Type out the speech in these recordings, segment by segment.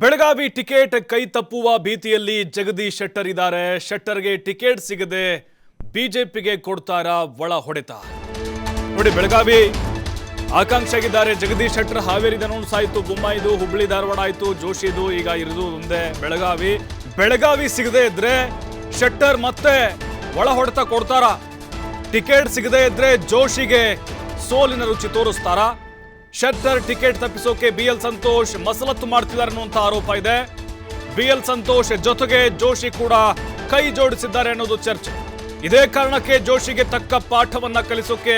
Belagavi ticket ಕೈ ತಪ್ಪುವ ಭೀತಿಯಲ್ಲಿ ಜಗದೀಶ್ ಶೆಟ್ಟರ್ ಇದ್ದಾರೆ. ಶೆಟ್ಟರ್ಗೆ ticket ಸಿಗದೆ ಬಿಜೆಪಿಗೆ ಕೊಡ್ತಾರ ಒಳ ಹೊಡೆತ. ನೋಡಿ, ಬೆಳಗಾವಿ ಆಕಾಂಕ್ಷಿಯಾಗಿದ್ದಾರೆ. ಜಗದೀಶ್ ಶೆಟ್ಟರ್ ಹಾವೇರಿದ ಅನೌನ್ಸ್ ಆಯಿತು, ಬೊಮ್ಮಾಯಿದು, ಹುಬ್ಳಿ ಧಾರವಾಡ ಆಯಿತು ಜೋಶಿದು ಈಗ ಇರೋದು ಒಂದೇ ಬೆಳಗಾವಿ. ಬೆಳಗಾವಿ ಸಿಗದೆ ಇದ್ರೆ ಶೆಟ್ಟರ್ ಮತ್ತೆ ಒಳ ಹೊಡೆತ ಕೊಡ್ತಾರ. ಟಿಕೆಟ್ ಸಿಗದೆ ಇದ್ರೆ ಜೋಶಿಗೆ ಸೋಲಿನ ರುಚಿ ತೋರಿಸ್ತಾರಾ. ಶೆಟ್ಟರ್ ಟಿಕೆಟ್ ತಪ್ಪಿಸೋಕೆ ಬಿ ಎಲ್ ಸಂತೋಷ್ ಮಸಲತ್ತು ಮಾಡ್ತಿದ್ದಾರೆ ಅನ್ನುವಂಥ ಆರೋಪ ಇದೆ. ಬಿ ಎಲ್ ಸಂತೋಷ್ ಜೊತೆಗೆ ಜೋಶಿ ಕೂಡ ಕೈ ಜೋಡಿಸಿದ್ದಾರೆ ಅನ್ನೋದು ಚರ್ಚೆ. ಇದೇ ಕಾರಣಕ್ಕೆ ಜೋಶಿಗೆ ತಕ್ಕ ಪಾಠವನ್ನ ಕಲಿಸೋಕೆ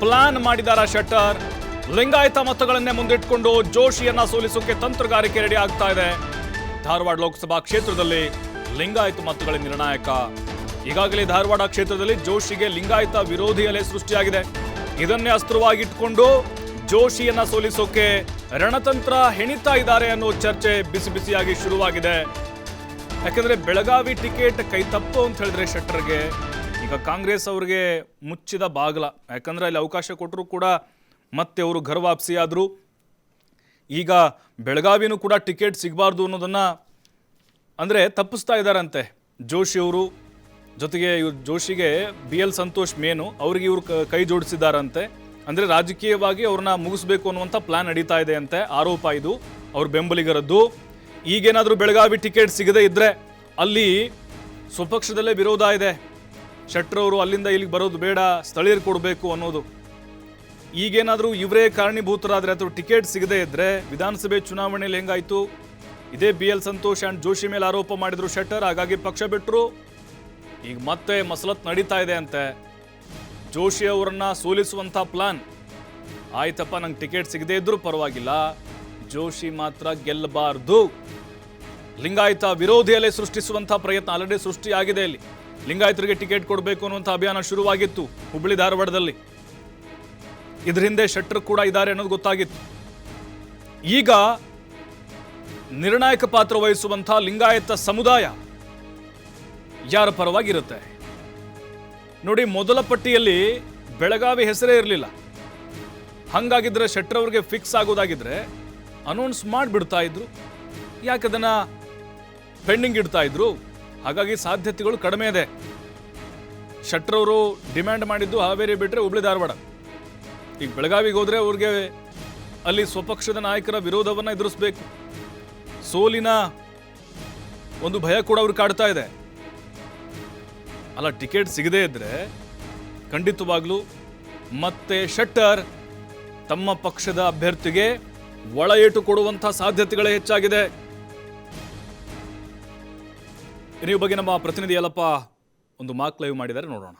ಪ್ಲಾನ್ ಮಾಡಿದಾರ ಶೆಟ್ಟರ್ ಲಿಂಗಾಯತ ಮತಗಳನ್ನೇ ಮುಂದಿಟ್ಕೊಂಡು ಜೋಶಿಯನ್ನ ಸೋಲಿಸೋಕೆ ತಂತ್ರಗಾರಿಕೆ ರೆಡಿ ಆಗ್ತಾ ಇದೆ. ಧಾರವಾಡ ಲೋಕಸಭಾ ಕ್ಷೇತ್ರದಲ್ಲಿ ಲಿಂಗಾಯತ ಮತಗಳೇ ನಿರ್ಣಾಯಕ. ಈಗಾಗಲೇ ಧಾರವಾಡ ಕ್ಷೇತ್ರದಲ್ಲಿ ಜೋಶಿಗೆ ಲಿಂಗಾಯತ ವಿರೋಧಿ ಅಲೆ ಸೃಷ್ಟಿಯಾಗಿದೆ. ಇದನ್ನೇ ಅಸ್ತ್ರವಾಗಿಟ್ಕೊಂಡು ಜೋಶಿಯನ್ನ ಸೋಲಿಸೋಕೆ ರಣತಂತ್ರ ಹೆಣಿತಾ ಇದ್ದಾರೆ ಅನ್ನೋ ಚರ್ಚೆ ಬಿಸಿ ಬಿಸಿಯಾಗಿ ಶುರುವಾಗಿದೆ. ಯಾಕಂದ್ರೆ ಬೆಳಗಾವಿ ಟಿಕೆಟ್ ಕೈ ತಪ್ಪು ಅಂತ ಹೇಳಿದ್ರೆ ಶೆಟ್ಟರ್ಗೆ, ಈಗ ಕಾಂಗ್ರೆಸ್ ಅವ್ರಿಗೆ ಮುಚ್ಚಿದ ಬಾಗಲ. ಯಾಕಂದ್ರೆ ಅಲ್ಲಿ ಅವಕಾಶ ಕೊಟ್ಟರು ಕೂಡ ಮತ್ತೆ ಅವರು ಘರ್ ವಾಪಸಿ ಈಗ ಬೆಳಗಾವಿನೂ ಕೂಡ ಟಿಕೆಟ್ ಸಿಗಬಾರ್ದು ಅನ್ನೋದನ್ನ ಅಂದರೆ ತಪ್ಪಿಸ್ತಾ ಇದ್ದಾರಂತೆ ಜೋಶಿ ಅವರು. ಜೊತೆಗೆ ಇವ್ರು ಜೋಶಿಗೆ ಬಿ ಎಲ್ ಸಂತೋಷ್ ಮೇನು, ಅವ್ರಿಗೆ ಇವರು ಕೈ ಜೋಡಿಸಿದ್ದಾರಂತೆ. ಅಂದರೆ ರಾಜಕೀಯವಾಗಿ ಅವ್ರನ್ನ ಮುಗಿಸ್ಬೇಕು ಅನ್ನುವಂಥ ಪ್ಲಾನ್ ನಡೀತಾ ಇದೆ ಅಂತೆ. ಆರೋಪ ಇದು. ಅವ್ರ ಬೆಂಬಲಿಗರದ್ದು. ಈಗೇನಾದರೂ ಬೆಳಗಾವಿ ಟಿಕೆಟ್ ಸಿಗದೇ ಇದ್ದರೆ ಅಲ್ಲಿ ಸ್ವಪಕ್ಷದಲ್ಲೇ ವಿರೋಧ ಇದೆ. ಶೆಟ್ರ್ ಅವರು ಅಲ್ಲಿಂದ ಇಲ್ಲಿಗೆ ಬರೋದು ಬೇಡ, ಸ್ಥಳೀಯರು ಕೊಡಬೇಕು ಅನ್ನೋದು. ಈಗೇನಾದರೂ ಇವರೇ ಕಾರಣೀಭೂತರಾದರೆ ಅಥವಾ ಟಿಕೆಟ್ ಸಿಗದೇ ಇದ್ರೆ ವಿಧಾನಸಭೆ ಚುನಾವಣೆಯಲ್ಲಿ ಹೆಂಗಾಯ್ತು? ಇದೇ B L Santhosh and Joshi ಮೇಲೆ ಆರೋಪ ಮಾಡಿದ್ರು ಶೆಟ್ಟರ್, ಹಾಗಾಗಿ ಪಕ್ಷ ಬಿಟ್ಟರು ಈಗ ಮತ್ತೆ ಮಸಲತ್ ನಡೀತಾ ಇದೆ ಅಂತೆ. ಜೋಶಿ ಅವರನ್ನ ಸೋಲಿಸುವಂಥ ಪ್ಲಾನ್ ಆಯ್ತಪ್ಪ, ನಂಗೆ ಟಿಕೆಟ್ ಸಿಗದೇ ಇದ್ರೂ ಪರವಾಗಿಲ್ಲ. ಜೋಶಿ ಮಾತ್ರ ಗೆಲ್ಲಬಾರ್ದು. ಲಿಂಗಾಯತ ವಿರೋಧಿ ಅಲೆ ಸೃಷ್ಟಿಸುವಂಥ ಪ್ರಯತ್ನ ಆಲ್ರೆಡಿ ಸೃಷ್ಟಿಯಾಗಿದೆ ಇಲ್ಲಿ. ಲಿಂಗಾಯತರಿಗೆ ಟಿಕೆಟ್ ಕೊಡಬೇಕು ಅನ್ನುವಂಥ ಅಭಿಯಾನ ಶುರುವಾಗಿತ್ತು ಹುಬ್ಬಳ್ಳಿ ಧಾರವಾಡದಲ್ಲಿ. ಇದ್ರ ಹಿಂದೆ ಶೆಟ್ಟರ್ ಕೂಡ ಇದ್ದಾರೆ ಅನ್ನೋದು ಗೊತ್ತಾಗಿತ್ತು. ಈಗ ನಿರ್ಣಾಯಕ ಪಾತ್ರ ವಹಿಸುವಂಥ ಲಿಂಗಾಯತ ಸಮುದಾಯ ಯಾರ ಪರವಾಗಿರುತ್ತೆ? ನೋಡಿ, ಮೊದಲ ಪಟ್ಟಿಯಲ್ಲಿ ಬೆಳಗಾವಿ ಹೆಸರೇ ಇರಲಿಲ್ಲ. ಹಂಗಾಗಿದ್ರೆ ಶೆಟ್ಟರ್ ಅವ್ರಿಗೆ ಫಿಕ್ಸ್ ಆಗೋದಾಗಿದ್ರೆ ಅನೌನ್ಸ್ ಮಾಡಿಬಿಡ್ತಾ ಇದ್ರು. ಯಾಕೆ ಅದನ್ನ ಪೆಂಡಿಂಗ್ ಇಡ್ತಾ ಇದ್ರು? ಹಾಗಾಗಿ ಸಾಧ್ಯತೆಗಳು ಕಡಿಮೆ ಇದೆ. ಶೆಟ್ಟರ್ ಅವರು ಡಿಮ್ಯಾಂಡ್ ಮಾಡಿದ್ದು ಹಾವೇರಿ ಬಿಟ್ಟರೆ ಹುಬ್ಳಿ ಧಾರವಾಡ. ಈಗ ಬೆಳಗಾವಿಗೆ ಹೋದರೆ ಅವ್ರಿಗೆ ಅಲ್ಲಿ ಸ್ವಪಕ್ಷದ ನಾಯಕರ ವಿರೋಧವನ್ನ ಎದುರಿಸಬೇಕು. ಸೋಲಿನ ಒಂದು ಭಯ ಕೂಡ ಅವ್ರು ಕಾಡ್ತಾ ಇದೆ. ಅಲ್ಲ ಟಿಕೆಟ್ ಸಿಗದೇ ಇದ್ರೆ ಖಂಡಿತವಾಗ್ಲೂ ಮತ್ತೆ ಶೆಟ್ಟರ್ ತಮ್ಮ ಪಕ್ಷದ ಅಭ್ಯರ್ಥಿಗೆ ಒಳ ಏಟು ಕೊಡುವಂಥ ಸಾಧ್ಯತೆಗಳೇ ಹೆಚ್ಚಾಗಿದೆ. ಇನ್ನೀ ಬಗ್ಗೆ ನಮ್ಮ ಪ್ರತಿನಿಧಿ ಅಲ್ಲಪ್ಪ ಒಂದು ಮಾಕ್ ಲೈವ್ ಮಾಡಿದ್ದಾರೆ, ನೋಡೋಣ.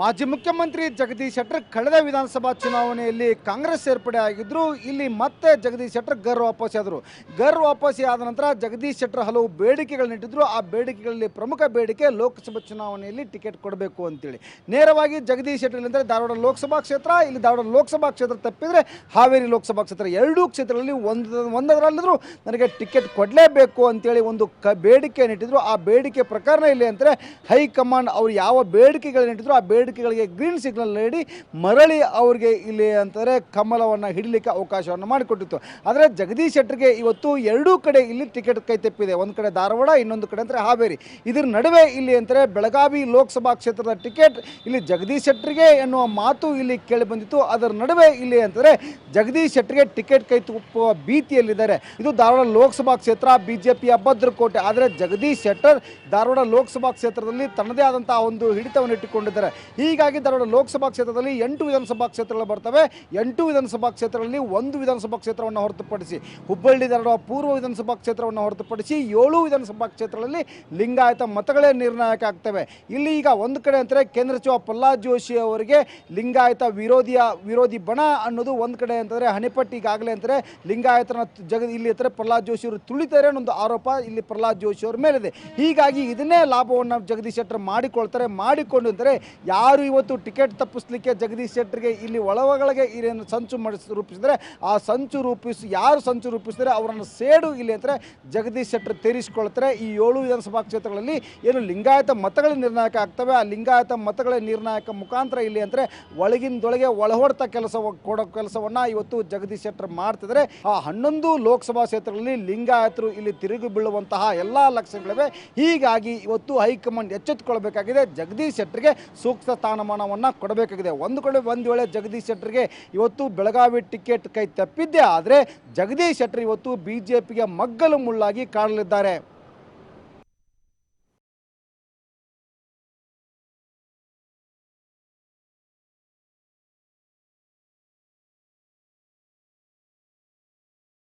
ಮಾಜಿ ಮುಖ್ಯಮಂತ್ರಿ ಜಗದೀಶ್ ಶೆಟ್ಟರ್ ಕಳೆದ ವಿಧಾನಸಭಾ ಚುನಾವಣೆಯಲ್ಲಿ ಕಾಂಗ್ರೆಸ್ ಸೇರ್ಪಡೆ ಆಗಿದ್ರು, ಇಲ್ಲಿ ಮತ್ತೆ ಜಗದೀಶ್ ಶೆಟ್ಟರ್ ಗರ್ ವಾಪಸ್ ಆದರು. ಗರ್ ವಾಪಸಿ ಆದ ನಂತರ ಜಗದೀಶ್ ಶೆಟ್ಟರ್ ಹಲವು ಬೇಡಿಕೆಗಳನ್ನಿಟ್ಟಿದ್ರು ಆ ಬೇಡಿಕೆಗಳಲ್ಲಿ ಪ್ರಮುಖ ಬೇಡಿಕೆ ಲೋಕಸಭಾ ಚುನಾವಣೆಯಲ್ಲಿ ಟಿಕೆಟ್ ಕೊಡಬೇಕು ಅಂತೇಳಿ. ನೇರವಾಗಿ ಜಗದೀಶ್ ಶೆಟ್ಟರ್ ಅಂದರೆ ಧಾರವಾಡ ಲೋಕಸಭಾ ಕ್ಷೇತ್ರ, ಇಲ್ಲಿ ಧಾರವಾಡ ಲೋಕಸಭಾ ಕ್ಷೇತ್ರ ತಪ್ಪಿದರೆ ಹಾವೇರಿ ಲೋಕಸಭಾ ಕ್ಷೇತ್ರ ಎರಡೂ ಕ್ಷೇತ್ರಗಳಲ್ಲಿ ಒಂದು ಒಂದರಲ್ಲಿದ್ರು ನನಗೆ ಟಿಕೆಟ್ ಕೊಡಲೇಬೇಕು ಅಂತೇಳಿ ಒಂದು ಕ ಬೇಡಿಕೆಯನ್ನು ಇಟ್ಟಿದ್ರು. ಆ ಬೇಡಿಕೆ ಪ್ರಕರಣ ಇಲ್ಲಿ ಅಂದರೆ ಹೈಕಮಾಂಡ್ ಅವರು ಯಾವ ಬೇಡಿಕೆಗಳನ್ನ ಇಟ್ಟಿದ್ರು, ಆ ಬೇಡಿಕೆಗಳಿಗೆ ಗ್ರೀನ್ ಸಿಗ್ನಲ್ ನೀಡಿ ಮರಳಿ ಅವರಿಗೆ ಇಲ್ಲಿ ಅಂತಾರೆ ಕಮಲವನ್ನು ಹಿಡಿಲಿಕ್ಕೆ ಅವಕಾಶವನ್ನು ಮಾಡಿಕೊಟ್ಟಿತ್ತು. ಆದರೆ ಜಗದೀಶ್ ಶೆಟ್ಟರ್ಗೆ ಇವತ್ತು ಎರಡೂ ಕಡೆ ಇಲ್ಲಿ ಟಿಕೆಟ್ ಕೈ ತಪ್ಪಿದೆ. ಒಂದು ಕಡೆ ಧಾರವಾಡ, ಇನ್ನೊಂದು ಕಡೆ ಅಂದರೆ ಹಾವೇರಿ. ಇದರ ನಡುವೆ ಇಲ್ಲಿ ಅಂತಾರೆ ಬೆಳಗಾವಿ ಲೋಕಸಭಾ ಕ್ಷೇತ್ರದ ಟಿಕೆಟ್ ಇಲ್ಲಿ ಜಗದೀಶ್ ಶೆಟ್ಟರ್ಗೆ ಎನ್ನುವ ಮಾತು ಇಲ್ಲಿ ಕೇಳಿ ಬಂದಿತ್ತು. ಅದರ ನಡುವೆ ಇಲ್ಲಿ ಅಂತಾರೆ ಜಗದೀಶ್ ಶೆಟ್ಟರ್ಗೆ ಟಿಕೆಟ್ ಕೈ ತುಪ್ಪುವ ಭೀತಿಯಲ್ಲಿದ್ದಾರೆ. ಇದು ಧಾರವಾಡ ಲೋಕಸಭಾ ಕ್ಷೇತ್ರ, ಬಿಜೆಪಿಯ ಭದ್ರಕೋಟೆ. ಆದರೆ ಜಗದೀಶ್ ಶೆಟ್ಟರ್ ಧಾರವಾಡ ಲೋಕಸಭಾ ಕ್ಷೇತ್ರದಲ್ಲಿ ತನ್ನದೇ ಆದಂತಹ ಒಂದು ಹಿಡಿತವನ್ನು ಇಟ್ಟುಕೊಂಡಿದ್ದಾರೆ ಹೀಗಾಗಿ ಧಾರವಾಡ ಲೋಕಸಭಾ ಕ್ಷೇತ್ರದಲ್ಲಿ ಎಂಟು ವಿಧಾನಸಭಾ ಕ್ಷೇತ್ರಗಳು ಬರ್ತವೆ. ಎಂಟು ವಿಧಾನಸಭಾ ಕ್ಷೇತ್ರಗಳಲ್ಲಿ ಒಂದು ವಿಧಾನಸಭಾ ಕ್ಷೇತ್ರವನ್ನು ಹೊರತುಪಡಿಸಿ ಹುಬ್ಬಳ್ಳಿ, ಧಾರವಾಡ ಪೂರ್ವ ವಿಧಾನಸಭಾ ಕ್ಷೇತ್ರವನ್ನು ಹೊರತುಪಡಿಸಿ ಏಳು ವಿಧಾನಸಭಾ ಕ್ಷೇತ್ರಗಳಲ್ಲಿ ಲಿಂಗಾಯತ ಮತಗಳೇ ನಿರ್ಣಾಯಕ ಆಗ್ತವೆ. ಇಲ್ಲಿ ಈಗ ಒಂದು ಕಡೆ ಅಂದರೆ ಕೇಂದ್ರ ಸಚಿವ ಪ್ರಹ್ಲಾದ್ ಜೋಶಿ ಅವರಿಗೆ ಲಿಂಗಾಯತ ವಿರೋಧಿಯ, ವಿರೋಧಿ ಬಣ ಅನ್ನೋದು ಒಂದು ಕಡೆ ಅಂತಂದರೆ ಹಣಿಪಟ್ಟಿ ಈಗಾಗಲೇ ಅಂತಾರೆ ಲಿಂಗಾಯತನ ಜಗ ಇಲ್ಲಿ ಅಂದರೆ ಪ್ರಹ್ಲಾದ್ ಜೋಶಿ ಅವರು ತುಳಿತಾರೆ ಅನ್ನೋ ಆರೋಪ ಇಲ್ಲಿ ಪ್ರಹ್ಲಾದ್ ಜೋಶಿ ಅವರ ಮೇಲಿದೆ. ಹೀಗಾಗಿ ಇದನ್ನೇ ಲಾಭವನ್ನು ಜಗದೀಶ್ ಶೆಟ್ಟರ್ ಮಾಡಿಕೊಳ್ತಾರೆ, ಮಾಡಿಕೊಂಡು ಅಂತಾರೆ ಯಾರು ಇವತ್ತು ಟಿಕೆಟ್ ತಪ್ಪಿಸ್ಲಿಕ್ಕೆ ಜಗದೀಶ್ ಶೆಟ್ಟರ್ಗೆ ಇಲ್ಲಿ ಒಳಗೊಳಗೆ ಏನು ಸಂಚು ಮಾಡಿಸ್, ರೂಪಿಸಿದರೆ, ಆ ಸಂಚು ರೂಪಿಸಿ, ಯಾರು ಸಂಚು ರೂಪಿಸಿದರೆ ಅವರನ್ನು ಸೇಡು ಇಲ್ಲಿ ಅಂದರೆ ಜಗದೀಶ್ ಶೆಟ್ಟರ್ ತೀರಿಸಿಕೊಳ್ತಾರೆ. ಈ ಏಳು ವಿಧಾನಸಭಾ ಕ್ಷೇತ್ರಗಳಲ್ಲಿ ಏನು ಲಿಂಗಾಯತ ಮತಗಳು ನಿರ್ಣಾಯಕ ಆಗ್ತವೆ, ಆ ಲಿಂಗಾಯತ ಮತಗಳ ನಿರ್ಣಾಯಕ ಮುಖಾಂತರ ಇಲ್ಲಿ ಅಂದರೆ ಒಳಗಿಂದೊಳಗೆ ಒಳಹೊಡ್ತಾ ಕೆಲಸ ಕೊಡೋ ಕೆಲಸವನ್ನು ಇವತ್ತು ಜಗದೀಶ್ ಶೆಟ್ಟರ್ ಮಾಡ್ತಿದ್ದಾರೆ. ಆ ಹನ್ನೊಂದು ಲೋಕಸಭಾ ಕ್ಷೇತ್ರಗಳಲ್ಲಿ ಲಿಂಗಾಯತರು ಇಲ್ಲಿ ತಿರುಗಿ ಬೀಳುವಂತಹ ಎಲ್ಲ ಲಕ್ಷಣಗಳಿವೆ. ಹೀಗಾಗಿ ಇವತ್ತು ಹೈಕಮಾಂಡ್ ಎಚ್ಚೆತ್ತುಕೊಳ್ಬೇಕಾಗಿದೆ ಜಗದೀಶ್ ಶೆಟ್ಟರ್ಗೆ ಸೂಕ್ತ ಸ್ಥಾನಮಾನವನ್ನು ಕೊಡಬೇಕಾಗಿದೆ. ಒಂದು ಕಡೆ ಒಂದು ವೇಳೆ ಜಗದೀಶ್ ಶೆಟ್ಟರ್ಗೆ ಇವತ್ತು ಬೆಳಗಾವಿ ಟಿಕೆಟ್ ಕೈ ತಪ್ಪಿದ್ದೇ ಆದರೆ ಜಗದೀಶ್ ಶೆಟ್ಟರ್ ಇವತ್ತು ಬಿ ಜೆ ಪಿಗೆ ಮಗ್ಗಲು ಮುಳ್ಳಾಗಿ ಕಾಣಲಿದ್ದಾರೆ.